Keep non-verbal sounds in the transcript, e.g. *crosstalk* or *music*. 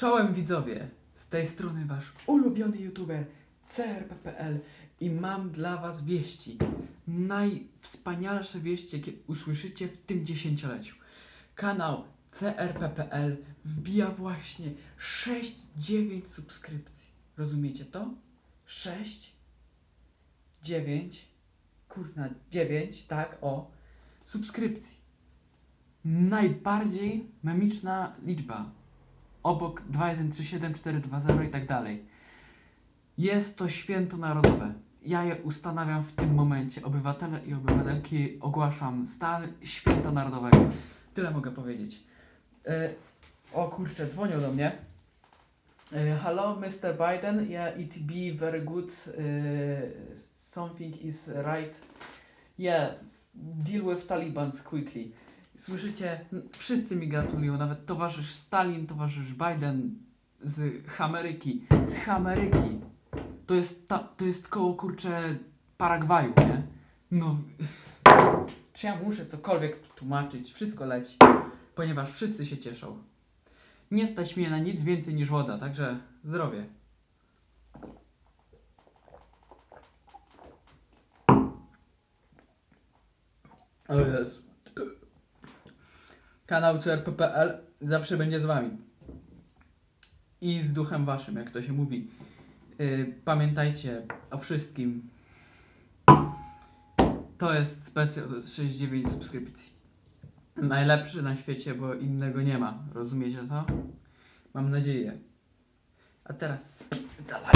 Czołem widzowie, z tej strony wasz ulubiony youtuber CRP.pl i mam dla was wieści. Najwspanialsze wieści, jakie usłyszycie w tym dziesięcioleciu. Kanał CRP.pl wbija właśnie 6-9 subskrypcji. Rozumiecie to? 6, 9, kurna, 9, tak, o, subskrypcji. Najbardziej memiczna liczba obok 2137420 i tak dalej. Jest to święto narodowe. Ja je ustanawiam w tym momencie. Obywatele i obywatelki ogłaszam stan święta narodowego. Tyle mogę powiedzieć. E, o kurczę, dzwonią do mnie. E, hello, Mr. Biden. Yeah, it be very good. E, something is right. Yeah, deal with Talibans quickly. Słyszycie, wszyscy mi gratulują, nawet towarzysz Stalin, towarzysz Biden z Ameryki. Z Ameryki. To jest, ta, to jest koło kurcze Paragwaju, nie? No, *sighs* czy ja muszę cokolwiek tłumaczyć? Wszystko leci, ponieważ wszyscy się cieszą. Nie stać mnie na nic więcej niż woda, także zdrowie. O jest. Kanał CRP.pl zawsze będzie z wami. I z duchem waszym, jak to się mówi. Yy, pamiętajcie o wszystkim. To jest specjal 69 subskrypcji. Najlepszy na świecie, bo innego nie ma. Rozumiecie to? Mam nadzieję. A teraz dawaj.